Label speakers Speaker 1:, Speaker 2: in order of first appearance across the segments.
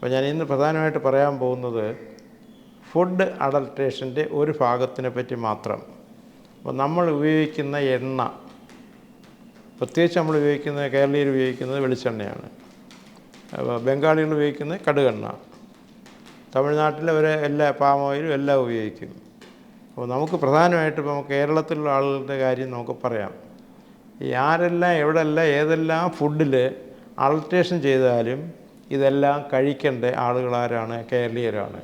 Speaker 1: അപ്പോൾ ഞാൻ ഇന്ന് പ്രധാനമായിട്ട് പറയാൻ പോകുന്നത് ഫുഡ് അഡൽട്രേഷന്റെ ഒരു ഭാഗത്തിനെ പറ്റി മാത്രം. അപ്പോൾ നമ്മൾ ഉപയോഗിക്കുന്ന എണ്ണ പ്രത്യേകിച്ച് നമ്മൾ ഉപയോഗിക്കുന്നത് കേരളീയർ ഉപയോഗിക്കുന്നത് വെളിച്ചെണ്ണയാണ്. ബംഗാളികൾ ഉപയോഗിക്കുന്നത് കടുകെണ്ണ. തമിഴ്നാട്ടിൽ എല്ലാ പാം ഓയിലും എല്ലാം ഉപയോഗിക്കും അപ്പോൾ നമുക്ക് പ്രധാനമായിട്ട് ഇപ്പോൾ കേരളത്തിലുള്ള ആളുകളുടെ കാര്യം നമുക്ക് പറയാം. ഈ ആരെല്ലാം എവിടെല്ലാം ഏതെല്ലാം ഫുഡിൽ അൾട്രേഷൻ ചെയ്താലും ഇതെല്ലാം കഴിക്കേണ്ട ആളുകളാരാണ്? കേരളീയരാണ്.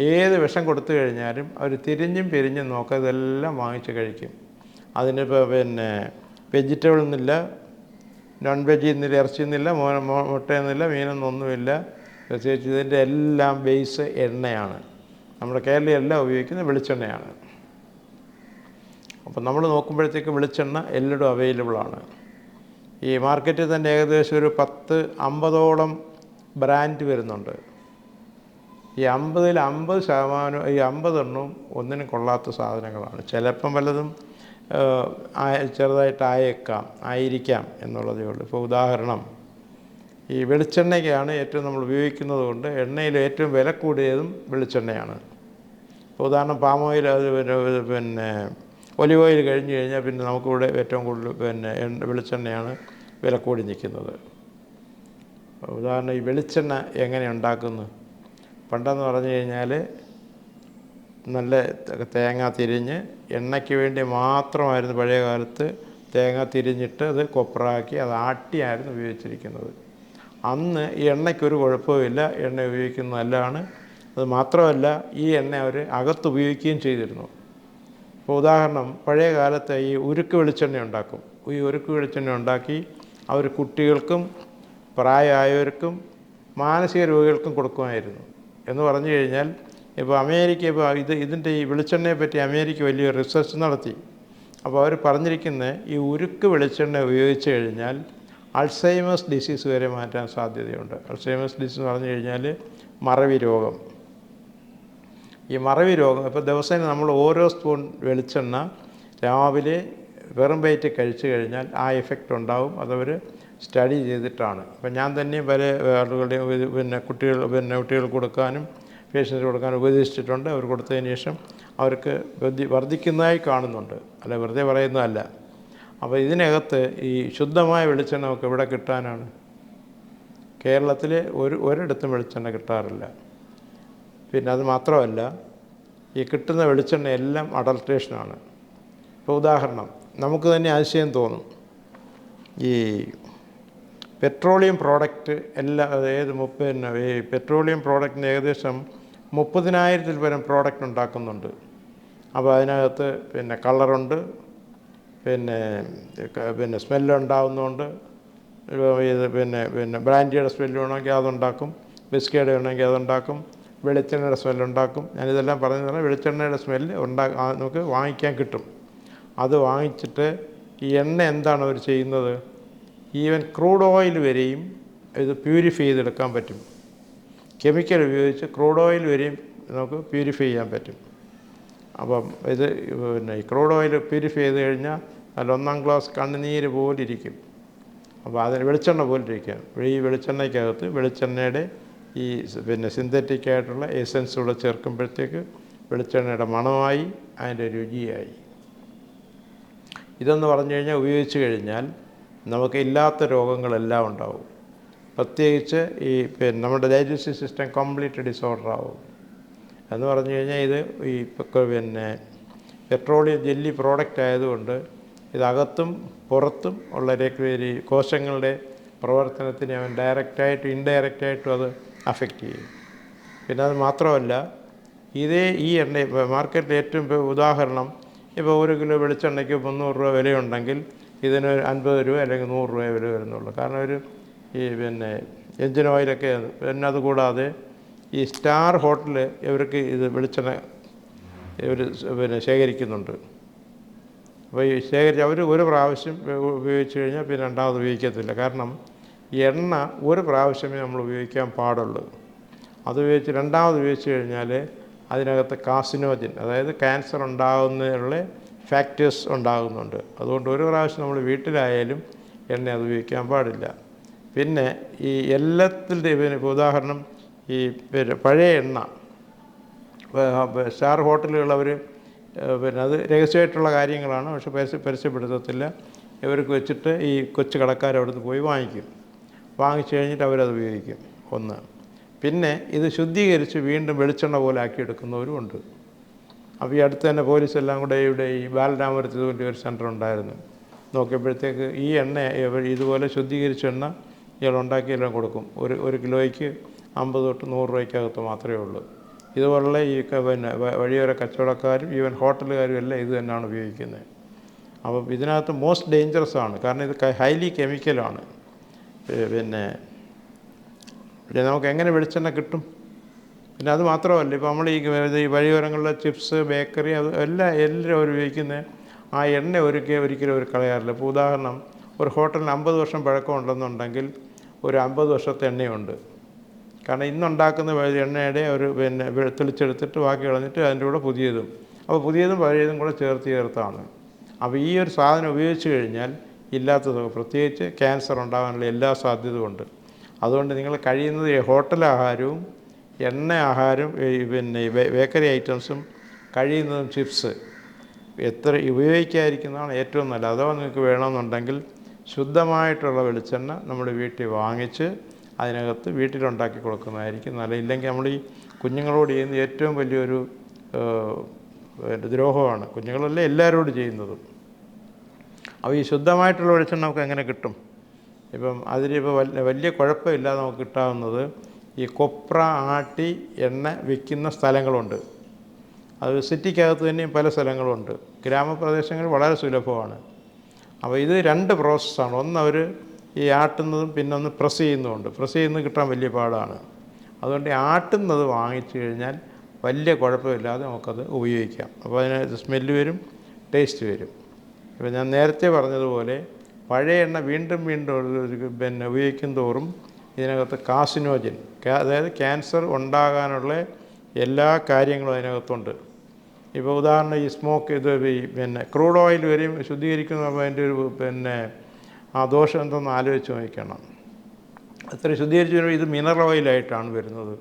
Speaker 1: ഏത് വിഷം കൊടുത്തു കഴിഞ്ഞാലും അവർ തിരിഞ്ഞും പിരിഞ്ഞും നോക്കുക ഇതെല്ലാം വാങ്ങിച്ച് കഴിക്കും. അതിനിപ്പോൾ പിന്നെ വെജിറ്റബിൾ എന്നില്ല നോൺ വെജ് എന്നില്ല ഇറച്ചി എന്നില്ല മുട്ട എന്നില്ല മീനൊന്നൊന്നുമില്ല പ്രത്യേകിച്ച് ഇതിന്റെ എല്ലാം ബേസ് എണ്ണയാണ്. നമ്മുടെ കേരളീയരെല്ലാം ഉപയോഗിക്കുന്നത് വെളിച്ചെണ്ണയാണ്. അപ്പം നമ്മൾ നോക്കുമ്പോഴത്തേക്ക് വെളിച്ചെണ്ണ എല്ലായിടും അവൈലബിളാണ് ഈ മാർക്കറ്റിൽ തന്നെ ഏകദേശം ഒരു പത്ത് അമ്പതോളം ബ്രാൻഡ് വരുന്നുണ്ട്. ഈ അമ്പതിൽ അമ്പത് ശതമാനം ഈ അമ്പതെണ്ണവും ഒന്നിനും കൊള്ളാത്ത സാധനങ്ങളാണ്. ചിലപ്പം വല്ലതും ചെറുതായിട്ട് ആയേക്കാം ആയിരിക്കാം എന്നുള്ളതേ ഉള്ളൂ. ഇപ്പോൾ ഉദാഹരണം ഈ വെളിച്ചെണ്ണയ്ക്കാണ് ഏറ്റവും നമ്മൾ ഉപയോഗിക്കുന്നത് കൊണ്ട് എണ്ണയിൽ ഏറ്റവും വില കൂടിയതും വെളിച്ചെണ്ണയാണ്. ഇപ്പോൾ ഉദാഹരണം പാം ഓയിൽ അത് പിന്നെ ഒലിവ് ഓയിൽ കഴിഞ്ഞ് കഴിഞ്ഞാൽ പിന്നെ നമുക്കിവിടെ ഏറ്റവും കൂടുതൽ പിന്നെ വെളിച്ചെണ്ണയാണ് വില കൂടി നിൽക്കുന്നത്. ഉദാഹരണം ഈ വെളിച്ചെണ്ണ എങ്ങനെ ഉണ്ടാക്കുന്നു? പണ്ടെന്ന് പറഞ്ഞു കഴിഞ്ഞാൽ നല്ല തേങ്ങ തിരിഞ്ഞ് എണ്ണയ്ക്ക് വേണ്ടി മാത്രമായിരുന്നു പഴയ കാലത്ത് തേങ്ങ തിരിഞ്ഞിട്ട് അത് കൊപ്രാക്കി അത് ആട്ടിയായിരുന്നു ഉപയോഗിച്ചിരിക്കുന്നത്. അന്ന് ഈ എണ്ണയ്ക്കൊരു കുഴപ്പമില്ല എണ്ണ ഉപയോഗിക്കുന്നത് നല്ലതാണ്. അത് മാത്രമല്ല ഈ എണ്ണ അവർ അകത്ത് ഉപയോഗിക്കുകയും ചെയ്തിരുന്നു. ഇപ്പോൾ ഉദാഹരണം പഴയ കാലത്ത് ഈ ഉരുക്ക് വെളിച്ചെണ്ണ ഉണ്ടാക്കും. ഈ ഉരുക്ക് വെളിച്ചെണ്ണ ഉണ്ടാക്കി അവർ കുട്ടികൾക്കും പ്രായമായവർക്കും മാനസിക രോഗികൾക്കും കൊടുക്കുമായിരുന്നു. എന്ന് പറഞ്ഞു കഴിഞ്ഞാൽ ഇപ്പോൾ അമേരിക്ക ഇപ്പോൾ ഇത് ഇതിന്റെ ഈ വെളിച്ചെണ്ണയെ പറ്റി അമേരിക്ക വലിയ റിസർച്ച് നടത്തി. അപ്പോൾ അവർ പറഞ്ഞിരിക്കുന്നത് ഈ ഉരുക്ക് വെളിച്ചെണ്ണ ഉപയോഗിച്ച് കഴിഞ്ഞാൽ അൾസൈമേഴ്സ് ഡിസീസ് വരെ മാറ്റാൻ സാധ്യതയുണ്ട്. അൾസൈമേഴ്സ് ഡിസീസ് എന്ന് പറഞ്ഞു കഴിഞ്ഞാൽ മറവി രോഗം. ഈ മറവി രോഗം ഇപ്പോൾ ദിവസേന നമ്മൾ ഓരോ സ്പൂൺ വെളിച്ചെണ്ണ രാവിലെ വെറും വയറ്റ് കഴിച്ചു കഴിഞ്ഞാൽ ആ എഫക്റ്റ് ഉണ്ടാവും. അതവർ സ്റ്റഡി ചെയ്തിട്ടാണ്. ഇപ്പം ഞാൻ തന്നെ പല ആളുകളുടെയും പിന്നെ കുട്ടികൾ പിന്നെ കുട്ടികൾ കൊടുക്കാനും പേഷ്യൻസ് കൊടുക്കാനും ഉപദേശിച്ചിട്ടുണ്ട്. അവർ കൊടുത്തതിന് ശേഷം അവർക്ക് വർദ്ധിക്കുന്നതായി കാണുന്നുണ്ട്. അല്ല വെറുതെ പറയുന്നതല്ല. അപ്പോൾ ഇതിനകത്ത് ഈ ശുദ്ധമായ വെളിച്ചെണ്ണ നമുക്ക് എവിടെ കിട്ടാനാണ്? കേരളത്തിൽ ഒരു ഒരിടത്തും വെളിച്ചെണ്ണ കിട്ടാറില്ല. പിന്നെ അത് മാത്രമല്ല ഈ കിട്ടുന്ന വെളിച്ചെണ്ണ എല്ലാം അഡൾട്രേഷനാണ് ഇപ്പോൾ ഉദാഹരണം നമുക്ക് തന്നെ ആശയം തോന്നും. ഈ പെട്രോളിയം പ്രോഡക്റ്റ് എല്ലാ ഏത് പിന്നെ ഈ പെട്രോളിയം പ്രോഡക്റ്റിന് ഏകദേശം മുപ്പതിനായിരത്തിൽ പരം പ്രോഡക്റ്റ് ഉണ്ടാക്കുന്നുണ്ട്. അപ്പോൾ അതിനകത്ത് പിന്നെ കളറുണ്ട് പിന്നെ പിന്നെ സ്മെല്ല് ഉണ്ടാകുന്നുണ്ട് ഇത് പിന്നെ പിന്നെ ബ്രാൻഡിയുടെ സ്മെല്ല് വേണമെങ്കിൽ അതുണ്ടാക്കും ബിസ്ക്കറ്റ് വേണമെങ്കിൽ അതുണ്ടാക്കും വെളിച്ചെണ്ണയുടെ സ്മെല്ലുണ്ടാക്കും ഞാനിതെല്ലാം പറഞ്ഞു തന്നെ വെളിച്ചെണ്ണയുടെ സ്മെല്ല് ഉണ്ടാ നമുക്ക് വാങ്ങിക്കാൻ കിട്ടും. അത് വാങ്ങിച്ചിട്ട് ഈ എണ്ണ എന്താണ് അവർ ചെയ്യുന്നത്? ഈവൻ ക്രൂഡ് ഓയിൽ വരെയും ഇത് പ്യൂരിഫൈ ചെയ്തെടുക്കാൻ പറ്റും. കെമിക്കൽ ഉപയോഗിച്ച് ക്രൂഡ് ഓയിൽ വരെയും നമുക്ക് പ്യൂരിഫൈ ചെയ്യാൻ പറ്റും. അപ്പം ഇത് പിന്നെ ഈ ക്രൂഡ് ഓയിൽ പ്യൂരിഫൈ ചെയ്ത് കഴിഞ്ഞാൽ അതിൽ ഒന്നാം ക്ലാസ് കണ്ണുനീര് പോലിരിക്കും. അപ്പോൾ അതിന് വെളിച്ചെണ്ണ പോലെ പോലിരിക്കും ഈ വെളിച്ചെണ്ണയ്ക്കകത്ത് വെളിച്ചെണ്ണയുടെ ഈ പിന്നെ സിന്തറ്റിക് ആയിട്ടുള്ള എസൻസ് കൂടെ ചേർക്കുമ്പോഴത്തേക്ക് വെളിച്ചെണ്ണയുടെ മണമായി അതിന്റെ രുചിയായി. ഇതെന്ന് പറഞ്ഞു കഴിഞ്ഞാൽ ഉപയോഗിച്ച് കഴിഞ്ഞാൽ നമുക്ക് ഇല്ലാത്ത രോഗങ്ങളെല്ലാം ഉണ്ടാവും. പ്രത്യേകിച്ച് ഈ പിന്നെ നമ്മുടെ ഡൈജസ്റ്റീവ് സിസ്റ്റം കംപ്ലീറ്റ് ഡിസോർഡർ ആവും. എന്ന് പറഞ്ഞു കഴിഞ്ഞാൽ ഇത് ഈ പിന്നെ പെട്രോളിയം ജെല്ലി പ്രോഡക്റ്റ് ആയതുകൊണ്ട് ഇതകത്തും പുറത്തും ഉള്ള ഈ കോശങ്ങളുടെ പ്രവർത്തനത്തിനെ അവൻ ഡയറക്റ്റായിട്ടും ഇൻഡയറക്റ്റായിട്ടും അത് അഫക്റ്റ് ചെയ്യും. പിന്നെ അത് മാത്രമല്ല ഇതേ ഈ എണ്ണ മാർക്കറ്റിൽ ഏറ്റവും ഉദാഹരണം ഇപ്പോൾ ഒരു കിലോ വെളിച്ചെണ്ണയ്ക്ക് മുന്നൂറ് രൂപ വിലയുണ്ടെങ്കിൽ ഇതിന് അൻപത് രൂപ അല്ലെങ്കിൽ നൂറ് രൂപ വില വരുന്നുള്ളൂ. കാരണം ഒരു ഈ പിന്നെ എഞ്ചിൻ ഓയിലൊക്കെ പിന്നെ അതുകൂടാതെ ഈ സ്റ്റാർ ഹോട്ടൽ ഇവർക്ക് ഇത് വെളിച്ചെണ്ണ ഇവർ പിന്നെ ശേഖരിക്കുന്നുണ്ട്. അപ്പോൾ ഈ ശേഖരിച്ച് അവർ ഒരു പ്രാവശ്യം ഉപയോഗിച്ച് കഴിഞ്ഞാൽ പിന്നെ രണ്ടാമത് ഉപയോഗിക്കത്തില്ല. കാരണം എണ്ണ ഒരു പ്രാവശ്യമേ നമ്മൾ ഉപയോഗിക്കാൻ പാടുള്ളൂ. അത് ഉപയോഗിച്ച് രണ്ടാമത് ഉപയോഗിച്ച് കഴിഞ്ഞാൽ അതിനകത്ത് കാസിനോജിൻ അതായത് ക്യാൻസർ ഉണ്ടാകുന്നതിനുള്ള ഫാക്ടേഴ്സ് ഉണ്ടാകുന്നുണ്ട്. അതുകൊണ്ട് ഒരു പ്രാവശ്യം നമ്മൾ വീട്ടിലായാലും എണ്ണ അത് ഉപയോഗിക്കാൻ പാടില്ല. പിന്നെ ഈ എല്ലാത്തിന്റെ പിന്നെ ഉദാഹരണം ഈ പിന്നെ പഴയ എണ്ണ. സ്റ്റാർ ഹോട്ടലുകൾ അവർ പിന്നെ അത് രഹസ്യമായിട്ടുള്ള കാര്യങ്ങളാണ്. പക്ഷെ പരസ്യ പരസ്യപ്പെടുത്തത്തില്ല. ഇവർക്ക് വെച്ചിട്ട് ഈ കൊച്ചു കടക്കാർ അവിടുന്ന് പോയി വാങ്ങിക്കും. വാങ്ങിച്ചു കഴിഞ്ഞിട്ട് അവരത് ഉപയോഗിക്കും. ഒന്ന്. പിന്നെ ഇത് ശുദ്ധീകരിച്ച് വീണ്ടും വെളിച്ചെണ്ണ പോലെ ആക്കിയെടുക്കുന്നവരും ഉണ്ട്. അപ്പോൾ ഈ അടുത്ത് തന്നെ പോലീസ് എല്ലാം കൂടെ ഇവിടെ ഈ ബാലരാമപുരത്ത് ഇതുപോലെ ഒരു സെന്റർ ഉണ്ടായിരുന്നു. നോക്കിയപ്പോഴത്തേക്ക് ഈ എണ്ണ ഇതുപോലെ ശുദ്ധീകരിച്ച എണ്ണ ഇയാൾ ഉണ്ടാക്കിയെല്ലാം കൊടുക്കും. ഒരു ഒരു കിലോയ്ക്ക് അമ്പത് തൊട്ട് നൂറ് രൂപയ്ക്കകത്ത് മാത്രമേ ഉള്ളൂ. ഇതുപോലുള്ള ഈ പിന്നെ വഴിയോര കച്ചവടക്കാരും ഈവൻ ഹോട്ടലുകാരും എല്ലാം ഇത് തന്നെയാണ് ഉപയോഗിക്കുന്നത്. അപ്പം ഇതിനകത്ത് മോസ്റ്റ് ഡേഞ്ചറസ് ആണ്. കാരണം ഇത് ഹൈലി കെമിക്കലാണ് പിന്നെ പിന്നെ നമുക്ക് എങ്ങനെ വെളിച്ചെണ്ണ കിട്ടും? പിന്നെ അത് മാത്രമല്ല ഇപ്പോൾ നമ്മൾ ഈ വഴിയോരങ്ങളിലെ ചിപ്സ് ബേക്കറി അത് എല്ലാം എല്ലാവരും ഉപയോഗിക്കുന്ന ആ എണ്ണ ഒരുക്കി ഒരിക്കലും ഒരു കളയാറില്ല. ഇപ്പോൾ ഉദാഹരണം ഒരു ഹോട്ടലിന് അമ്പത് വർഷം പഴക്കമുണ്ടെന്നുണ്ടെങ്കിൽ ഒരു അമ്പത് വർഷത്തെ എണ്ണയുണ്ട്. കാരണം ഇന്നുണ്ടാക്കുന്ന എണ്ണയുടെ ഒരു പിന്നെ തെളിച്ചെടുത്തിട്ട് ബാക്കി കളഞ്ഞിട്ട് അതിന്റെ കൂടെ പുതിയതും. അപ്പോൾ പുതിയതും പഴയതും കൂടെ ചേർത്ത് ചേർത്താണ്. അപ്പോൾ ഈ ഒരു സാധനം ഉപയോഗിച്ച് കഴിഞ്ഞാൽ ഇല്ലാത്തത് പ്രത്യേകിച്ച് ക്യാൻസർ ഉണ്ടാകാനുള്ള എല്ലാ സാധ്യതയും ഉണ്ട്. അതുകൊണ്ട് നിങ്ങൾ കഴിയുന്നത് ഹോട്ടൽ ആഹാരവും എണ്ണ ആഹാരം പിന്നെ ബേക്കറി ഐറ്റംസും കഴിയുന്നതും ചിപ്സ് എത്ര ഉപയോഗിക്കാതിരിക്കുന്നതാണ് ഏറ്റവും നല്ലത്. അഥവാ നിങ്ങൾക്ക് വേണമെന്നുണ്ടെങ്കിൽ ശുദ്ധമായിട്ടുള്ള വെളിച്ചെണ്ണ നമ്മുടെ വീട്ടിൽ വാങ്ങിച്ച് അതിനകത്ത് വീട്ടിലുണ്ടാക്കി കൊടുക്കുന്നതായിരിക്കും നല്ല ഇല്ലെങ്കിൽ നമ്മൾ ഈ കുഞ്ഞുങ്ങളോട് ചെയ്യുന്ന ഏറ്റവും വലിയൊരു ദ്രോഹമാണ്. കുഞ്ഞുങ്ങളല്ലേ എല്ലാവരോടും ചെയ്യുന്നതും. അപ്പോൾ ഈ ശുദ്ധമായിട്ടുള്ള വെളിച്ചെണ്ണ നമുക്ക് എങ്ങനെ കിട്ടും? ഇപ്പം അതിലിപ്പോൾ വലിയ വലിയ കുഴപ്പമില്ലാതെ നമുക്ക് കിട്ടാവുന്നത് ഈ കൊപ്ര ആട്ടി എണ്ണ വിൽക്കുന്ന സ്ഥലങ്ങളുണ്ട്. അത് സിറ്റിക്കകത്ത് തന്നെയും പല സ്ഥലങ്ങളുണ്ട്. ഗ്രാമപ്രദേശങ്ങൾ വളരെ സുലഭമാണ്. അപ്പോൾ ഇത് രണ്ട് പ്രോസസ്സാണ്. ഒന്ന് അവർ ഈ ആട്ടുന്നതും പിന്നെ ഒന്ന് പ്രസ് ചെയ്യുന്നതുണ്ട് പ്രസ് ചെയ്യുന്നത് കിട്ടാൻ വലിയ പാടാണ്. അതുകൊണ്ട് ആട്ടുന്നത് വാങ്ങിച്ചു കഴിഞ്ഞാൽ വലിയ കുഴപ്പമില്ലാതെ നമുക്കത് ഉപയോഗിക്കാം. അപ്പോൾ അതിന് സ്മെല്ല് വരും ടേസ്റ്റ് വരും. ഇപ്പോൾ ഞാൻ നേരത്തെ പറഞ്ഞതുപോലെ പഴയ എണ്ണ വീണ്ടും വീണ്ടും പിന്നെ ഉപയോഗിക്കും തോറും ഇതിനകത്ത് കാസിനോജൻ അതായത് ക്യാൻസർ ഉണ്ടാകാനുള്ള എല്ലാ കാര്യങ്ങളും അതിനകത്തുണ്ട്. ഇപ്പോൾ ഉദാഹരണം ഈ സ്മോക്ക് ഇത് ഈ പിന്നെ ക്രൂഡ് ഓയിൽ വരെയും ശുദ്ധീകരിക്കുന്ന അതിന്റെ ഒരു പിന്നെ ആ ദോഷം എന്തെന്ന് ആലോചിച്ച് നോക്കണം. അത്ര ശുദ്ധീകരിച്ച് വരുമ്പോൾ ഇത് മിനറൽ ഓയിലായിട്ടാണ് വരുന്നത്.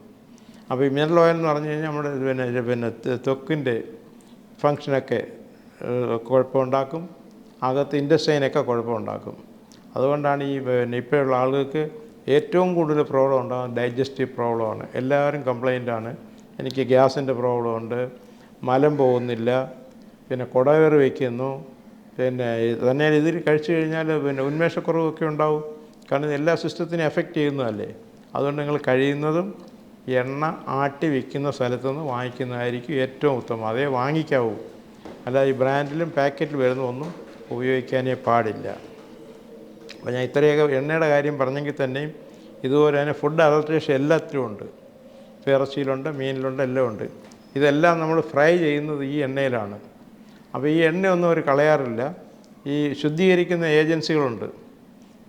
Speaker 1: അപ്പോൾ ഈ മിനറൽ ഓയിൽ എന്ന് പറഞ്ഞു കഴിഞ്ഞാൽ നമ്മുടെ പിന്നെ പിന്നെ തൊക്കിന്റെ ഫങ്ഷനൊക്കെ കുഴപ്പമുണ്ടാക്കും. അകത്ത് ഇൻഡസ്ട്രീനൊക്കെ കുഴപ്പമുണ്ടാക്കും. അതുകൊണ്ടാണ് ഈ പിന്നെ ഇപ്പോഴുള്ള ആളുകൾക്ക് ഏറ്റവും കൂടുതൽ പ്രോബ്ലം ഉണ്ടാകുന്നത് ഡൈജസ്റ്റീവ് പ്രോബ്ലമാണ് എല്ലാവരും കംപ്ലൈന്റ് ആണ്. എനിക്ക് ഗ്യാസിന്റെ പ്രോബ്ലം ഉണ്ട്. മലം പോകുന്നില്ല. പിന്നെ കുടവേറ് വയ്ക്കുന്നു പിന്നെ തന്നെ ഇതിൽ കഴിച്ചു കഴിഞ്ഞാൽ പിന്നെ ഉന്മേഷക്കുറവൊക്കെ ഉണ്ടാവും. കാരണം എല്ലാ സിസ്റ്റത്തിനെയും എഫക്റ്റ് ചെയ്യുന്നതല്ലേ? അതുകൊണ്ട് നിങ്ങൾ കഴിയുന്നതും എണ്ണ ആട്ടി വിൽക്കുന്ന സ്ഥലത്തുനിന്ന് വാങ്ങിക്കുന്നതായിരിക്കും ഏറ്റവും ഉത്തമം. അതേ വാങ്ങിക്കാവൂ. അല്ലാതെ ഈ ബ്രാൻഡിലും പാക്കറ്റിൽ വരുന്ന ഒന്നും ഉപയോഗിക്കാനേ പാടില്ല. അപ്പോൾ ഞാൻ ഇത്രയൊക്കെ എണ്ണയുടെ കാര്യം പറഞ്ഞെങ്കിൽ തന്നെയും ഇതുപോലെ തന്നെ ഫുഡ് അഡൾട്രേഷൻ എല്ലാത്തിലും ഉണ്ട്. ഇറച്ചിയിലുണ്ട് മീനിലുണ്ട് എല്ലാം ഉണ്ട്. ഇതെല്ലാം നമ്മൾ ഫ്രൈ ചെയ്യുന്നത് ഈ എണ്ണയിലാണ്. അപ്പോൾ ഈ എണ്ണയൊന്നും അവർ കളയാറില്ല. ഈ ശുദ്ധീകരിക്കുന്ന ഏജൻസികളുണ്ട്.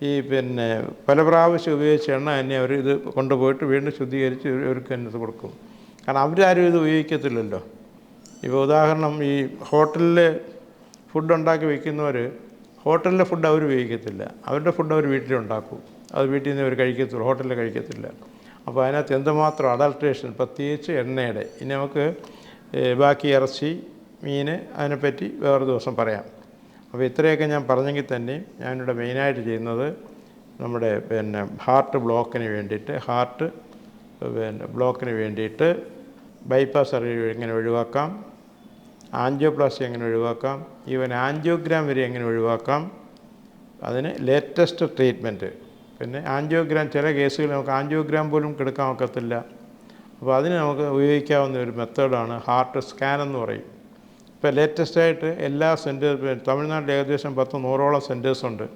Speaker 1: ഈ പിന്നെ പല പ്രാവശ്യം ഉപയോഗിച്ച എണ്ണ തന്നെ അവർ ഇത് കൊണ്ടുപോയിട്ട് വീണ്ടും ശുദ്ധീകരിച്ച് ഇവർ- ഇവർക്ക് തന്നെ കൊടുക്കും. കാരണം അവരാരും ഇത് ഉപയോഗിക്കത്തില്ലല്ലോ. ഇപ്പോൾ ഉദാഹരണം ഈ ഹോട്ടലിൽ ഫുഡ് ഉണ്ടാക്കി വയ്ക്കുന്നവർ ഹോട്ടലിലെ ഫുഡ് അവർ ഉപയോഗിക്കത്തില്ല. അവരുടെ ഫുഡ് അവർ വീട്ടിലുണ്ടാക്കും. അത് വീട്ടിൽ നിന്ന് അവർ കഴിക്കത്തുള്ളൂ. ഹോട്ടലിൽ കഴിക്കത്തില്ല. അപ്പോൾ അതിനകത്ത് എന്തുമാത്രം അഡൾട്രേഷൻ പ്രത്യേകിച്ച് എണ്ണയുടെ ഇനി നമുക്ക് ബാക്കി ഇറച്ചി മീൻ അതിനെപ്പറ്റി വേറെ ദിവസം പറയാം. അപ്പോൾ ഇത്രയൊക്കെ ഞാൻ പറഞ്ഞെങ്കിൽ തന്നെ ഞാനിവിടെ മെയിനായിട്ട് ചെയ്യുന്നത് നമ്മുടെ പിന്നെ ഹാർട്ട് ബ്ലോക്കിന് വേണ്ടിയിട്ട് ഹാർട്ട് പിന്നെ ബ്ലോക്കിന് വേണ്ടിയിട്ട് ബൈപ്പാസ് സർജറി എങ്ങനെ ഒഴിവാക്കാം. ആൻജിയോപ്ലാസ്റ്റി എങ്ങനെ ഒഴിവാക്കാം? ഈവൻ ആൻജിയോഗ്രാം വരെ എങ്ങനെ ഒഴിവാക്കാം? അതിന് ലേറ്റസ്റ്റ് ട്രീറ്റ്മെന്റ് പിന്നെ ആൻജിയോഗ്രാം ചില കേസുകളിൽ നമുക്ക് ആൻജിയോഗ്രാം പോലും കിടക്കാൻ ഒക്കത്തില്ല. അപ്പോൾ അതിന് നമുക്ക് ഉപയോഗിക്കാവുന്ന ഒരു മെത്തേഡാണ് ഹാർട്ട് സ്കാൻ എന്ന് പറയും. ഇപ്പോൾ ലേറ്റസ്റ്റായിട്ട് എല്ലാ സെന്റേഴ്സ് തമിഴ്നാട്ടിൽ ഏകദേശം പത്ത് നൂറോളം സെന്റേഴ്സ് ഉണ്ട്.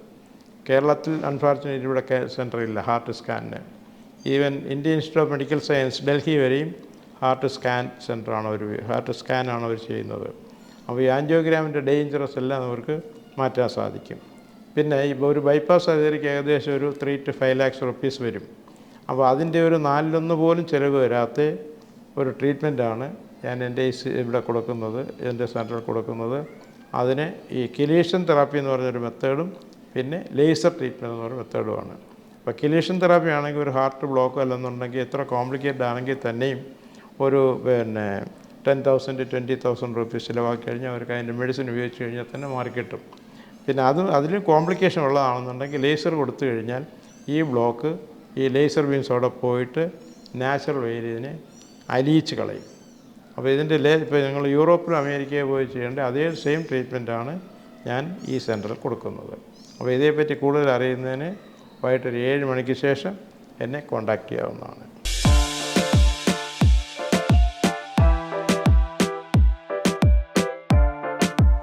Speaker 1: കേരളത്തിൽ അൺഫോർച്ചുനേറ്റ് ഇവിടെ സെന്റർ ഇല്ല heart സ്കാനിന് even Indian Institute of Medical Science Delhi വരെയും ഹാർട്ട് സ്കാൻ സെന്ററാണ് അവർ ഹാർട്ട് സ്കാനാണ് അവർ ചെയ്യുന്നത്. അപ്പോൾ ഈ ആൻജിയോഗ്രാമിന്റെ ഡേഞ്ചറസ് എല്ലാം അവർക്ക് മാറ്റാൻ സാധിക്കും. പിന്നെ ഇപ്പോൾ ഒരു ബൈപ്പാസ് സർജറിക്ക് ഏകദേശം ഒരു three to five lakhs rupees വരും. അപ്പോൾ അതിന്റെ ഒരു നാലിലൊന്ന് പോലും ചിലവ് വരാത്ത ഒരു ട്രീറ്റ്മെന്റാണ് ഞാൻ എന്റെ ഇവിടെ കൊടുക്കുന്നത് എന്റെ സെന്ററിൽ കൊടുക്കുന്നത്. അതിന് ഈ കിലീഷൻ തെറാപ്പി എന്ന് പറഞ്ഞൊരു മെത്തേഡും പിന്നെ ലേസർ ട്രീറ്റ്മെന്റ് എന്ന് പറഞ്ഞ മെത്തേഡുമാണ്. അപ്പോൾ കിലീഷൻ തെറാപ്പി ആണെങ്കിൽ ഒരു ഹാർട്ട് ബ്ലോക്കോ അല്ലെന്നുണ്ടെങ്കിൽ എത്ര കോംപ്ലിക്കേറ്റഡ് ആണെങ്കിൽ തന്നെയും ഒരു പിന്നെ ten thousand twenty thousand rupees ചിലവാക്കി കഴിഞ്ഞാൽ അവർക്ക് അതിന്റെ മെഡിസിൻ ഉപയോഗിച്ച് കഴിഞ്ഞാൽ തന്നെ മാറിക്കിട്ടും പിന്നെ അത് അതിൽ കോംപ്ലിക്കേഷൻ ഉള്ളതാണെന്നുണ്ടെങ്കിൽ ലേസർ കൊടുത്തു കഴിഞ്ഞാൽ ഈ ബ്ലോക്ക് ഈ ലേസർ ബീംസോടെ പോയിട്ട് നാച്ചുറൽ വേയിൽ ഇതിനെ അലിയിച്ച് കളയും. അപ്പോൾ ഇതിന്റെ ലേ ഇപ്പോൾ ഞങ്ങൾ യൂറോപ്പിലും അമേരിക്കയിൽ പോയി ചെയ്യേണ്ട അതേ സെയിം ട്രീറ്റ്മെന്റാണ് ഞാൻ ഈ സെന്ററിൽ കൊടുക്കുന്നത്. അപ്പോൾ ഇതേപ്പറ്റി കൂടുതൽ അറിയുന്നതിന് വൈകിട്ടൊരു ഏഴ് മണിക്ക് ശേഷം എന്നെ കോൺടാക്റ്റ് ചെയ്യാവുന്നതാണ്.